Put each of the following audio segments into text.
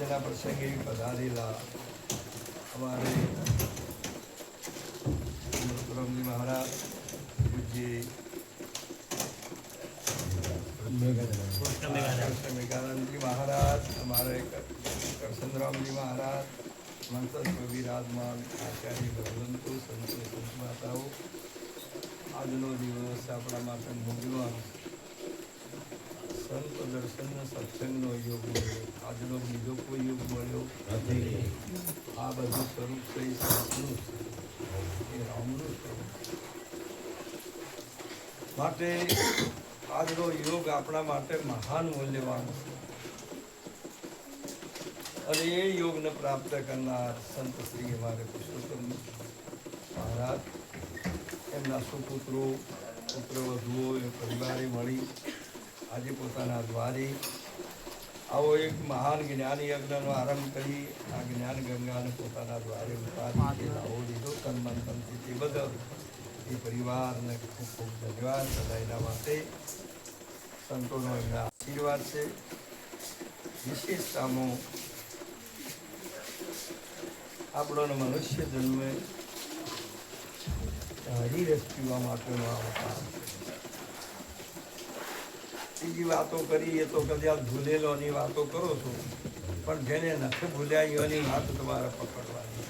આજના પ્રસંગે પધારેલા અમારે મહારાજ પૂજ્ય અમારે કરશનરામજી મહારાજ મંતસ વિરાજમાન આચાર્ય ભગવંતો, સંતો, સંત આજનો દિવસ આપણા માટે મૂલ્યવાન સંત દર્શન સત્સંગનો યોગ મળ્યો. આજનો બીજો કોઈ યોગ મળ્યો? નથી. આ બધું સ્વરૂપ થઈ સાતનું છે. એ રામનું સ્વરૂપ માટે આજનો યોગ આપણા માટે મહાન મૂલ્યવાન છે. અને એ યોગને પ્રાપ્ત કરનાર સંત શ્રી અમારે પુરુષોત્તમ મહારાજ એમના સુપુત્રો પુત્રવધુઓ એ પરિવારે મળી આજે પોતાના દ્વારે આવો એક મહાન જ્ઞાન યજ્ઞનો આરંભ કરી, આ જ્ઞાન ગંગાને પોતાના દ્વારે આવો લીધો તન તનથી તે બદલ એ પરિવારને ખૂબ ખૂબ ધન્યવાદ. સદા એના માટે સંતોનો એમના આશીર્વાદ છે. વિશેષતામો આપણો મનુષ્ય જન્મે હરિરસ પીવા માટેનો અવતાર. બીજી વાતો કરી, એ તો કદાચ ભૂલેલોની વાતો કરો છો. પણ જેને નથી ભૂલ્યા, એની વાત તમારે પકડવાની.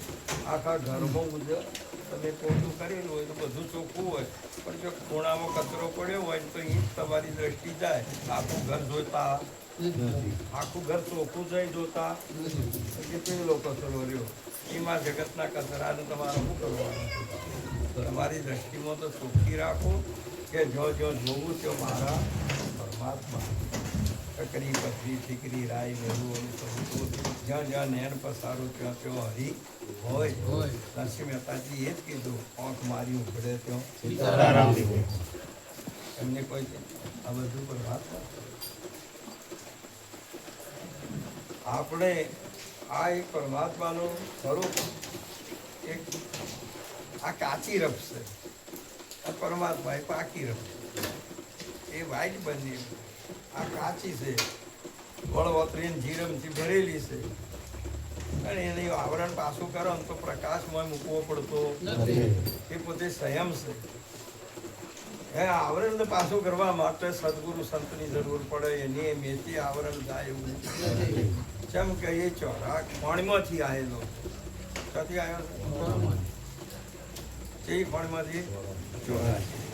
આખા ઘરમાં મુજબ તમે પોતું કરેલું હોય તો બધું ચોખ્ખું હોય. પણ જો ખૂણામાં કચરો પડ્યો હોય તો એ તમારી દ્રષ્ટિ જાય. આખું ઘર જોતા. આખું ઘર ચોખ્ખું જઈ જોતા. કે પેલો કચરો રહ્યો. એમાં જગતના કચરાને તમારે શું કરવાનું? તમારી દ્રષ્ટિમાં તો ચોખ્ખી રાખો કે જો જો જોવું તો મારા પરમાત્મા કકરી પથરી ઠીકરી રાય મેળવું જ્યાં જ્યાં નેણ પસારો ત્યાં ત્યાં હરી હોય. નરસિંહ મહેતાજી એ જ કીધું આંખ મારી ઉઘડે ત્યાં. એમને કોઈ આ બધું પરમાત્મા આપણે આ એક પરમાત્માનો સ્વરૂપ એક આ કાચી રફ છે. આ પરમાત્મા એ પાકી રફ એ વાઈટ બની આ કાચી છે. વળવતરીને જીરમથી ભરેલી છે. અને એને આવરણ પાછું કરો ને તો પ્રકાશમાં મૂકવો પડતો. એ પોતે સંયમ છે. હે આવરણને પાછું કરવા માટે સદગુરુ સંતની જરૂર પડે. એની મેથી આવરણ થાય એવું જેમ કે એ ચોરા ખોણમાંથી આવેલો ક્યાંથી આવ્યો છે એ ખોણમાંથી? ચોરાશી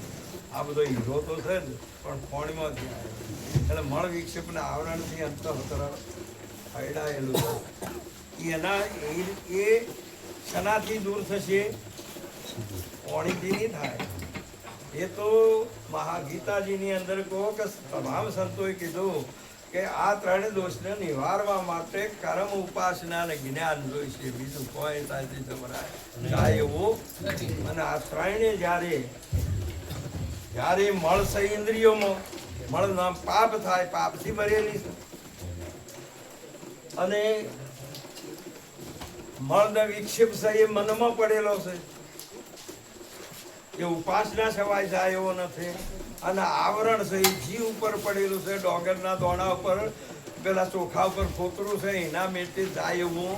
આ બધો હીરો તો છે જ પણ ખોણમાંથી આવ્યો. એટલે મળ વિક્ષેપના આવરણથી અંતર હૈડાયેલું છે. એના એ- શનાથી દૂર થશે કોણીથી નહીં થાય. એ તો મહાગીતાજીની અંદર કહો કે તમામ સંતોએ કીધું કે આ ત્રણ દોષને નિવારવા માટે કર્મ ઉપાસના અને જ્ઞાન જોઈશે. બીજું કોઈ જમરાય જાય એવું. અને આ ત્રણે જ્યારે જ્યારે મળ ઇન્દ્રિયોમાં મળના પાપ થાય, પાપથી ભરેલી છે અને મળનો વિક્ષેપ છે એ મનમાં પડેલો છે. એ ઉપાસના છવાય જાય એવો નથી. અને આવરણ છે એ જીવ ઉપર પડેલું છે, ડોગરના દોણા ઉપર. પેલા ચોખા ઉપર ફોતરું છે, એના મેટે જાય એવું.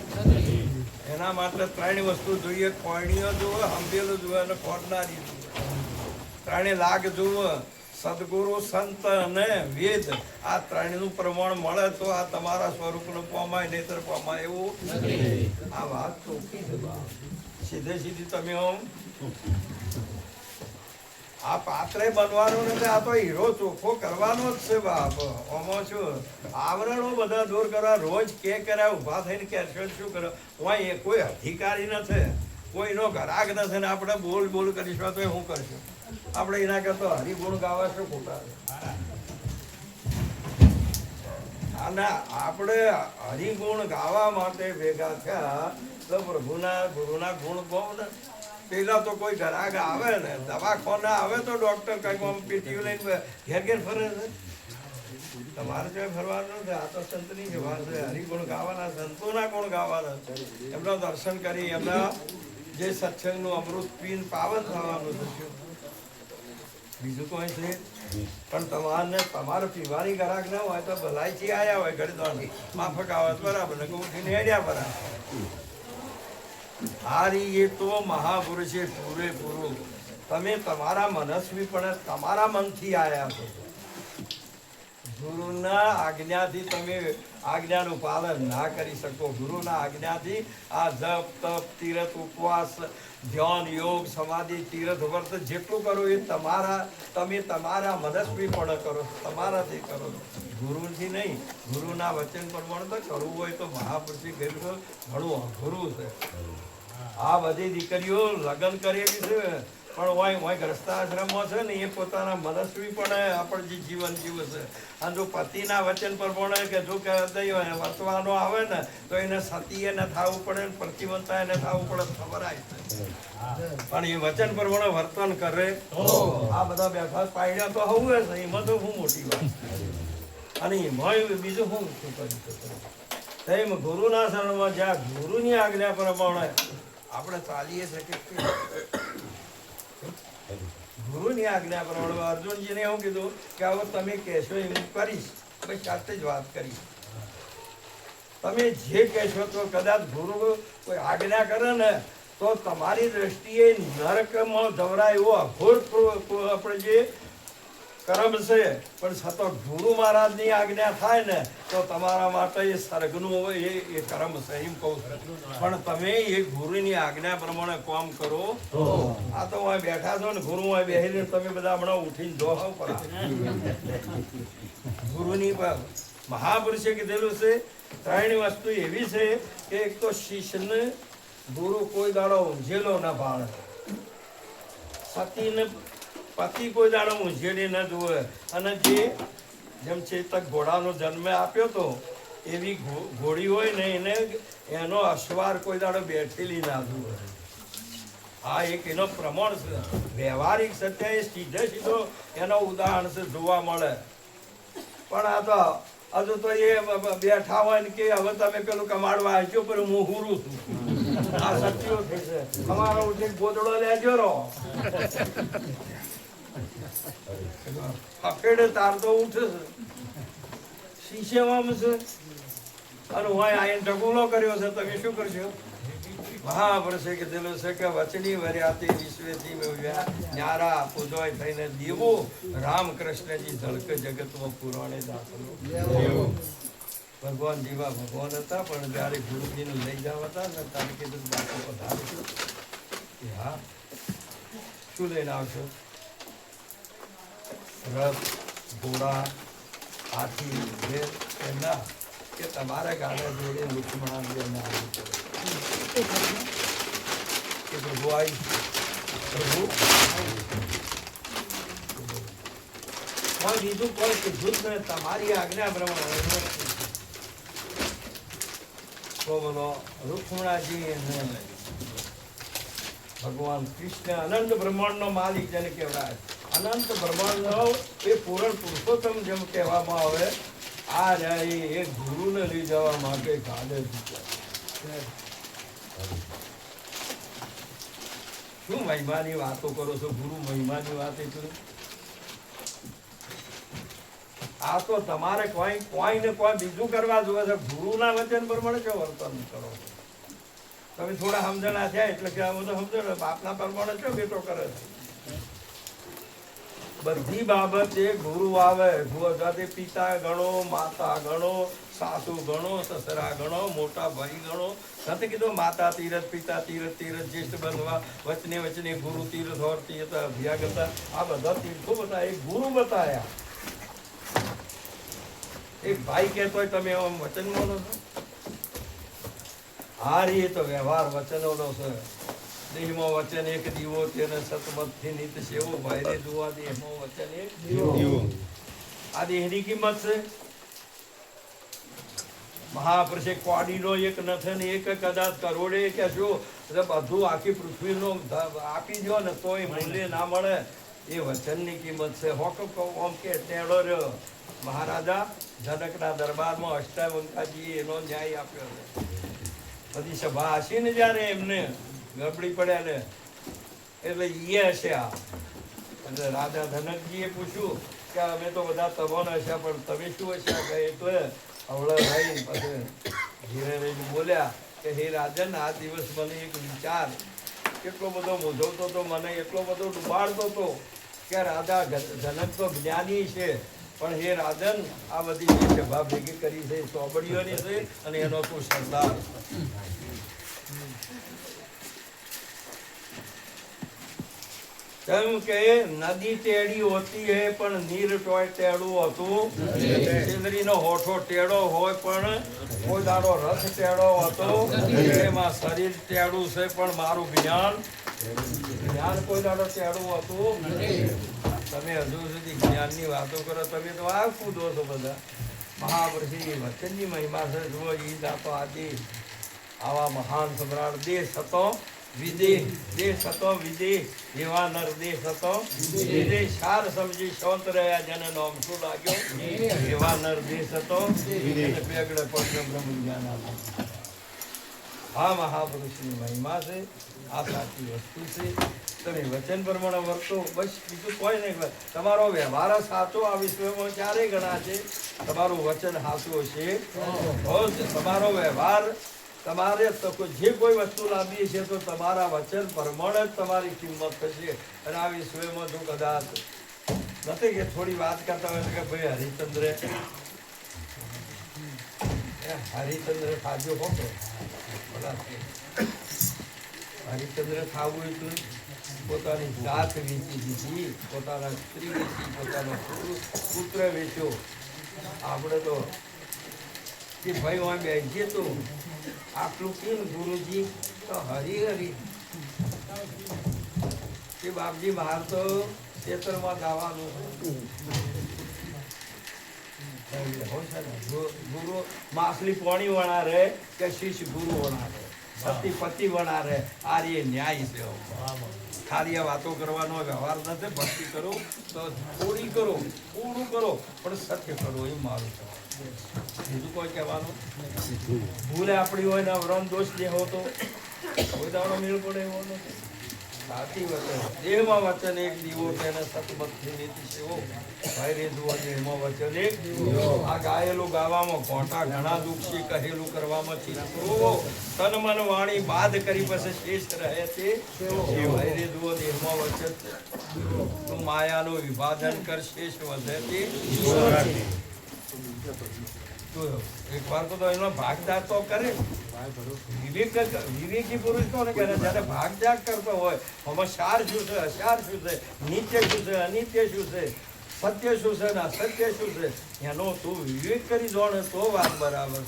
એના માટે ત્રણ વસ્તુ જોઈએ, કોણીઓ જુએ હંબેલું જુએ અને ખોટનારી જુએ ત્રણે લાગ જુઓ. સદગુરુ, સંત અને વેદ. આ ત્રણનું પ્રમાણ મળે તો આ તમારા સ્વરૂપનું પામાય નહીતર પામાય એવું આ વાત ચોખ્ખી સીધે સીધી તમે આમ આ પાત્રે બનવાનું નથી આ તો હીરો ચોખ્ખો કરવાનો જ છે બાપ. આમાં શું આવરણો બધા દૂર કરવા રોજ કે કર્યા ઊભા થઈને કહેશો શું કરો? હું એ કોઈ અધિકારી નથી. કોઈનો ઘરાક નથી ને આપણે બોલ બોલ કરીશું તો હું કરશું? આપણે એના કરતા હરિગુણ ગાવા શું ખોટા અને આપણે હરિગુણ ગાવા માટે ભેગા થયા તો પ્રભુના ગુરુના ગુણ બહુ ને. પેલા તો કોઈ ઘરાક આવે ને, દવાખાના આવે તો ડોક્ટર કઈ પેટીઓ લઈને ઘેર ઘેર ફરે છે તમારે જે ફરવાનું નથી, આ તો સંતની જ વાત છે. હરિગુણ ગાવાના, સંતોના ગુણ ગાવાના છે. એમના દર્શન કરી, એમના જે સત્સંગનું અમૃત પીન પાવન થવાનું થશે બીજું કોઈ છે? પણ તમારે તમારે પીવાની ગરાક ના હોય તો ભલાઈથી આયા હોય ગળદોની માફક આવે બરાબર ને ઉઠીને હેડ્યા બરાબર હારી એ તો મહાપુરુષે પૂરેપૂરું તમે તમારા મનસ્વી પણ તમારા મનથી આવ્યા છો. ગુરુના આજ્ઞાથી તમે આજ્ઞાનું પાલન ના કરી શકો. ગુરુના આજ્ઞાથી આ જપ, તપ, તીરથ, ઉપવાસ ધ્યાન, યોગ, સમાધિ, તીર્થ, વર્ત જેટલું કરો એ તમારા, તમે તમારા મનસ્વી પણ કરો, તમારાથી કરો. ગુરુથી નહીં, ગુરુના વચન પ્રમાણે તો કરવું હોય તો મહાપુરુષે કહ્યું ઘણું અઘરું છે. આ બધી દીકરીઓ લગ્ન કરેલી છે. પણ હોય હોય ગ્રસ્તાશ્રમમાં છે ને, એ પોતાના મનસ્વી પણ આપણે જે જીવન જીવે છે. અને જો પતિના વચન પ્રમાણે કે જો કે વર્તવાનો આવે ને, તો એને સતી એને થવું પડે ને પ્રતિમંતા એને થવું પડે ખબર આવી પણ એ વચન પ્રમાણે વર્તન કરે. આ બધા બેઠા પાડ્યા તો હવે છે એમાં તો હું મોટી વાત. અને એમાં બીજું હું શું કરી તેમ ગુરુના શરણમાં જ્યાં ગુરુની આજ્ઞા પ્રમાણે આપણે ચાલીએ શકીએ ગુરુની આજ્ઞા પ્રમાણે અર્જુનજીને એવું કીધું કે હવે તમે કહેશો એ હું કરીશ. પછી સાથે જ વાત કરીશ. તમે જે કહેશો તો કદાચ ગુરુ કોઈ આજ્ઞા કરે ને તો તમારી દ્રષ્ટિએ નરકમાં ધવરાય એવો અઘોર આપણે જે કર્મ છે પણ છતાં ગુરુ મહારાજની આજ્ઞા થાય ને તો તમારા માટે એ સ્વર્ગનું હોય એ એ કર્મ છે એમ કહું છું. પણ તમે એ ગુરુની આજ્ઞા પ્રમાણે કામ કરો. આ તો હું બેઠા છો ને ગુરુ અહીં બેસીને તમે બધા હમણાં ઉઠીને જોહો પર. ગુરુની પર મહાપુરુષે કીધેલું છે ત્રણ વસ્તુ એવી છે કે એક તો શિષ્યને ગુરુ કોઈ દાડો ઊંઝેલો ના ભાણ સતીને પતિ કોઈ દાડો મૂંઝેડી ન જુએ. અને જે જેમ ચેતક ઘોડાનો જન્મ આપ્યો તો, એવી ઘોડી હોય ને એને એનો અસવાર કોઈ દાડો બેઠેલી ના જુએ. આ એક એનો પ્રમાણ છે. વ્યવહારિક સત્ય એ સીધે સીધો એનો ઉદાહરણ છે, જોવા મળે. પણ આ તો, હજુ તો એ બેઠા હોય ને કે હવે તમે પેલું કમાડવા આવ્યો પણ હું હુરું છું. આ સત્યો થશે છે. તમારો ઉઠી ગોદડો લેજો રો. ફફેડે તાર તો ઉઠે છે. શીશેમાં અને હોય આયન ઢગુલો કર્યો છે તમે શું કરશો? મહાપુરુષે કીધેલું છે કે વચની વર્યાતી વિશ્વેથી મેળવ્યા ન્યારા પૂજોય થઈને દેવો. રામકૃષ્ણજી ઝળક જગતમાં પુરાણે દાખલો. ભગવાન જીવા ભગવાન હતા, પણ જ્યારે ગુરુજીને લઈ જવા હતા ને ત્યારે કીધું બાપુ પધારશો કે હા, શું લઈને આવશો? રથ ઘોડા હાથી ભેર કે કે તમારા ગાડા જોડે લુક્ષ્મણ કે પ્રભુ આવી પ્રભુ. કોઈ બીજું કોઈ કીધું જ નહીં. તો બોલો રૂક્ષ્મણાજી ભગવાન કૃષ્ણ અનંત બ્રહ્માંડનો માલિક જેને કહેવાય અનંત બ્રહ્માંડ એ પૂરણ પુરુષોત્તમ જેમ કહેવામાં આવે, આ રહ્યા એ ગુરુને લઈ જવા માટે કાલે શું મહિમાની વાતો કરો છો? ગુરુ મહિમાની વાત એટલી? આ તો તમારે કોઈ કોઈ ને કોઈ બીજું કરવા જોવે છે. ગુરુના વચન પ્રમાણે કે વર્તન કરો. તમે થોડા સમજણા થયા એટલે કે આ બધું સમજણ બાપના પ્રમાણે છો બેટો કરે છે. બધી બાબતે ગુરુ આવે જાતે પિતા ગણો, માતા ગણો, સાસુ ગણો, સસરા ગણો, મોટા ભાઈ ગણો. સાથે કીધું, માતા તીરથ, પિતા તીરથ તીરથ, જ્યેષ્ઠ બનવા, વચને વચને ગુરુ તીરથ ઓર તીરથ કરતા આ બધા તીર્થો બધા એ ગુરુ બતાયા. એક ભાઈ કહેતો હોય, તમે આમ વચન બોલો છો? હારી એ તો વ્યવહાર વચનોનો છે. દેહમાં વચન એક દીવો તેને સતમતથી નિત સેવો. ભાઈને જોવા દેહમાં વચન એક દીવો. આ દેહની કિંમત છે? મહાપુરુષે કોડીનો એક નથે ને એક કદાચ કરોડે કે જો બધું આખી પૃથ્વીનો આપી દો ને તોય મૂલ્ય ના મળે. એ વચનની કિંમત છે. હોક આમ કે તેડો રહ્યો. મહારાજા જનકના દરબારમાં અષ્ટાવંકાજી એનો ન્યાય આપ્યો પછી સભા હશે ને જ્યારે એમને ગબડી પડ્યા ને, એટલે એ હશે આ. એટલે રાજા ધનકજીએ પૂછ્યું કે અમે તો બધા તમોના હશે પણ તમે શું હશે કે એ તો અવળા ભાઈ, પછી ધીરે રહીને બોલ્યા કે, હે રાજન, આ દિવસ મને એક વિચાર. કેટલો બધો મૂંઝવતો હતો મને, એટલો બધો ડુબાડતો હતો કે રાધા ધનક તો જ્ઞાની છે. પણ હે રાજન, આ બધી જે સભા ભેગી કરી છે સોબડીઓની છે અને એનો તું સરદાર કેમ કે નદી ટેડી હોતી હે, પણ નીર ટોય ટેડું હતું. સિંદરીનો હોઠો ટેડો હોય, પણ કોઈ દાડો રથ ટેડો હતો. એમાં શરીર ટેડું છે, પણ મારું જ્ઞાન. જ્ઞાન કોઈ દાડો ટેડું હતું. તમે હજુ સુધી જ્ઞાનની વાતો કરો, તમે તો આ કૂદો છો બધા. મહાપુરુષની વચનની મહિમા છે, જુઓ એ દાતો આજે આવા મહાન સમ્રાટ દેશ હતો. વિદેશ દેશ હતો વિદેશ એવા નર હતો વિદેશ સાર સમજી શોત રહ્યા જેને નામ શું લાગ્યો? એવા નર હતો એને પેગડે બ્રહ્મ જ્ઞાન આપ્યું આ મહાપુરુષની મહિમા છે આ સાચી વસ્તુ છે. તમે વચન પ્રમાણે વર્તો બસ બીજું કોઈ નહીં તમારો વ્યવહાર સાચો આ વિશ્વમાં ક્યારેય ગણા છે. તમારું વચન સાચું છે તમારો વ્યવહાર તમારે જે કોઈ વસ્તુ લાંબી છે તો તમારા વચન પ્રમાણે જ તમારી કિંમત થશે. અને આવી વિશ્વમાં જો કદાચ નથી કે થોડી વાત કરતા હોય કે ભાઈ હરિચંદ્રે હરિચંદ્ર ખાજો હો. હરિચંદ્ર ખાવું એટલે પોતાની જાત વેચી દીધી. પોતાના સ્ત્રી વેચી, પોતાનો પુત્ર વેચ્યો. આપણે તો કે ભાઈ વાં બેસીએ તો આટલું કેમ ગુરુજી? તો હરી હરી. કે બાપજી બહાર તો ખેતરમાં જવાનું હોય છે ને, ગુ- ગુરુ માસલી પોણી વણા રે કે શિષ્ય ગુરુ વણા રે સતી પતિ વણા રે આ રે ન્યાય છે ખાલી આ વાતો કરવાનો વ્યવહાર નથી ભક્તિ કરો તો થોડી કરો પૂરું કરો પણ સત્ય કરો એ મારું છે. ભૂલે આપણી હોય ને વ્રમ દોષ દેવો તો કોઈ દાડો મેળ પડે એવો સાચી વચન દેહમાં વચન એક દીવો તેને સતમતથી નીતિ સેવો ભાઈ રે જુઓ દેહમાં વચન એક દીવો આ ગાયેલું ગાવામાં ઘોટા ઘણા દુઃખી કહેલું કરવામાં ચિત્રો તન મન વાણી બાદ કરી પછી શ્રેષ્ઠ રહે તે ભાઈ રે જુઓ દેહમાં વચન માયાનું વિભાજન કર શ્રેષ્ઠ વધે તે. એક એનો ભાગદાર વિવેક વિવેકી પુરુષ ને કરી જોણે તો વાત બરાબર.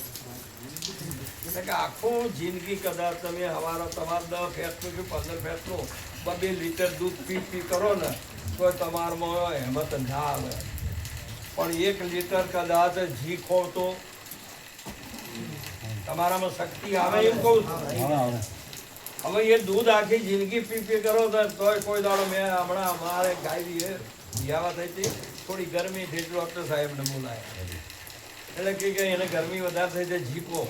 એટલે કે આખું જિંદગી કદાચ તમે હવારો તમારે દસ ફેટનું કે પંદર ફેટનું બબે લીટર દૂધ પી પી કરો ને, તો તમારામાં હેમત ના આવે. પણ એક લીટર કદાચ ઘી ખોવતો તો તમારામાં શક્તિ આવે એમ કહું છું. હવે એ દૂધ આખી જિંદગી પી પી કરો તો તોય કોઈ દાડો મેં હમણાં અમારે ગાય વિયાવા થઈ હતી. થોડી ગરમી થઈ ડૉક્ટર સાહેબને બોલાયા એટલે કે કે એને ગરમી વધારે થઈ છે જીપો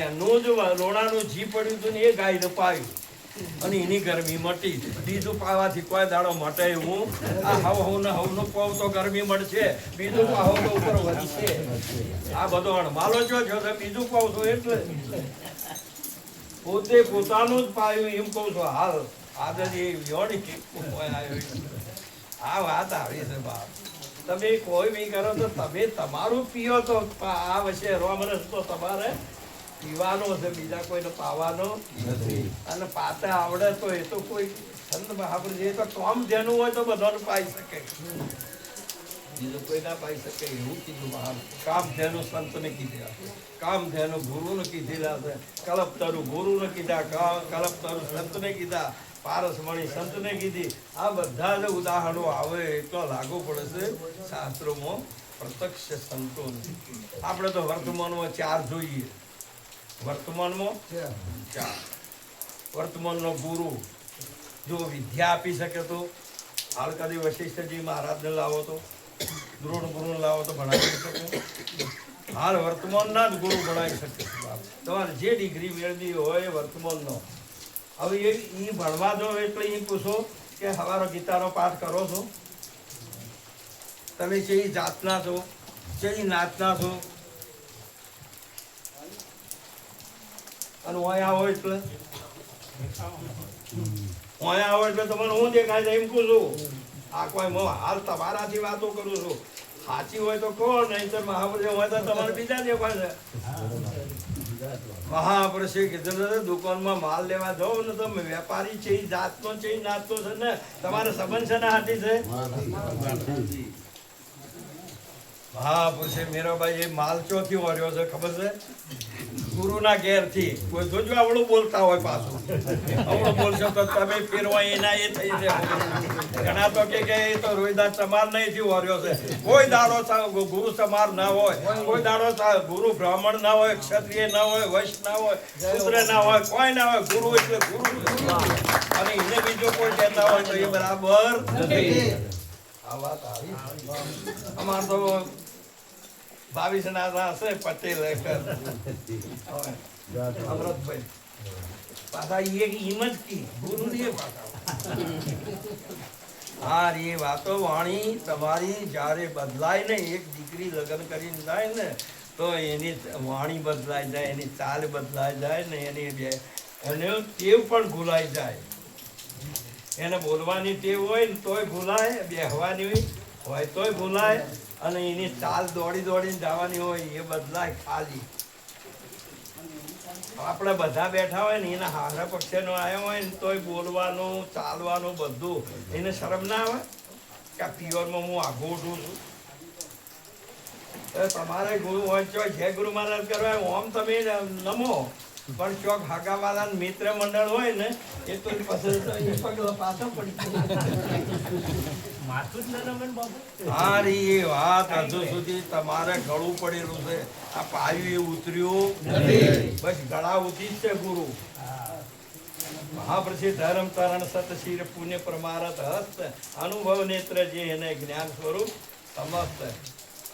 એનું જ લોણાનું જી પડ્યું હતું ને એ ગાયને પાયું. અને એની ગરમી મટી. બીજું પાવાથી કોઈ દાડો મટે હું આ હવ હવ ને હવનું પાવ તો ગરમી મળશે. બીજું પાવ તો ઉપર વધશે. આ બધો અણમાલો જો છો બીજું પાવ તો એટલે. પોતે પોતાનું જ પાયું એમ કહું છું. હાલ આદત એ યોની આ વાત આવી છે બાપ. તમે કોઈ બી કરો તો તમે તમારું પીઓ તો આ વચ્ચે રોમરસ તો તમારે પીવાનો છે બીજા કોઈને પાવાનો નથી. અને પાતા આવડે તો એ તો કોઈ સંત મહાપુરુષ એ તો કોમ જેનું હોય તો બધાને પાઈ શકે. બીજું કોઈ ના પાઈ શકે એવું કીધું મહાન. કામ ધેનું સંતને કીધા કામ ધેનું ગુરુને કીધેલા છે. કલપ તરુ ગુરુને કીધા કા- કલપ તરુ સંતને કીધા પારસમણી સંતને કીધી. આ બધા જ ઉદાહરણો આવે એટલો લાગુ પડે છે શાસ્ત્રોમાં પ્રત્યક્ષ સંતો આપણે તો વર્તમાનમાં ચાર જોઈએ. વર્તમાનમાં? ચાર વર્તમાનનો ગુરુ. જો વિદ્યા આપી શકે તો? હાલ કદી વશિષ્ઠજી મહારાજને લાવો તો? દ્રોણ ગુરુ લાવો તો ભણાવી શકે? હાલ વર્તમાનના જ ગુરુ ભણાવી શકે તમારે જે ડિગ્રી મેળવી હોય વર્તમાનનો. હવે એ એ ભણવા દો એટલે એ પૂછો કે હવારો ગીતાનો પાઠ કરો છો? તમે જે જાતના છો જે નાતના છો અને ઓય આવો એટલે? ઓય આવો એટલે તમને હું દેખાય એમ કહું છું? આ કોઈ હાલ તમારાથી વાતો કરું છું. સાચી હોય તો કહો નહીં તો મહાપુરુષ હોય તો તમારે બીજા દેખાય છે. મહાપુરુષે કીધું છે દુકાનમાં માલ લેવા જાઓ ને, તમે વેપારી છે એ જાતનો છે એ નાતનો છે ને, તમારે સંબંધ છે ને હાથી છે? મહાપુરુષે મીરાબાઈ, એ માલ ચોથી વર્યો છે, ખબર છે? ગુરુના ઘેરથી. કોઈ જોજો આવડું બોલતા હોય પાછું. આવડું બોલશો તો તમે ફેરવા એના એ થઈ છે ઘણા તો કે એ તો રોહિદાસ સમાર નહીં થયું હર્યો છે. કોઈ દાડો ગુરુ સમાર ના હોય કોઈ દાડો ગુરુ બ્રાહ્મણ ના હોય ક્ષત્રિય ના હોય વૈશ્ય ના હોય શુદ્ર ના હોય કોઈ ના હોય ગુરુ એટલે ગુરુ. અને એને બીજો કોઈ કહેતા હોય તો એ બરાબર નથી. આ વાત આવી. અમાર તો બાવીસ ના હશે પટેલ અમૃતભાઈ. પાછા ઈમ જ કી ગુરુ ની હા એ વાતો વાણી તમારી જ્યારે બદલાય ને એક દીકરી લગ્ન કરીને જાય ને તો એની વાણી બદલાઈ જાય એની ચાલ બદલાઈ જાય ને એની એને ટેવ પણ ભૂલાઈ જાય. એને બોલવાની ટેવ હોય ને તોય ભૂલાય બેહવાની હોય હોય તોય ભૂલાય. અને એની ચાલ દોડી દોડીને જવાની હોય એ બદલાય ખાલી. આપણે બધા બેઠા હોય ને એના હારા પક્ષેનો આવ્યો હોય ને તોય બોલવાનું, ચાલવાનું બધું એને શરમ ના આવે? કે પિયરમાં હું આઘું ઉઠું છું. તમારે ગુરુ હોય તો જે ગુરુ મહારાજ કરવા ઓમ તમે નમો. પણ ચોક હાકાવાળા મિત્ર મંડળ હોય ને, એ તો પાછળ પડી અનુભવ નેત્ર જે એને જ્ઞાન સ્વરૂપ સમસ્ત.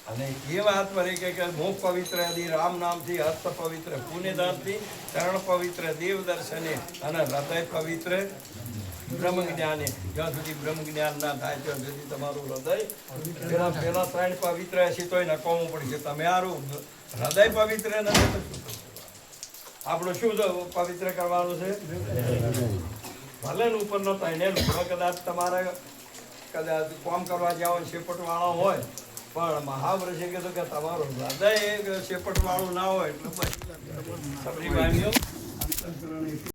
અને એ વાત પડી કે હું પવિત્ર આદિ રામ નામથી હસ્ત પવિત્ર પુણ્યદાનથી ચરણ પવિત્ર દેવ દર્શને અને હૃદય પવિત્ર બ્રહ્મ જ્ઞાને જ્યાં સુધી બ્રહ્મ જ્ઞાન ના થાય, ત્યાં સુધી તમારું હૃદય પેલા પેલા ત્રણ પવિત્ર હશે તોય નકામું પડશે. તમે આરું હૃદય પવિત્ર નથી આપણું શું પવિત્ર કરવાનું છે? ભલે ને ઉપરનો ત્રણે કદાચ તમારે કદાચ કોમ કરવા જાઓ શેપટ વાળો હોય, પણ મહાવૃષે કીધું કે તમારું હૃદય એક શેપટ ના હોય, એટલે ભાઈઓ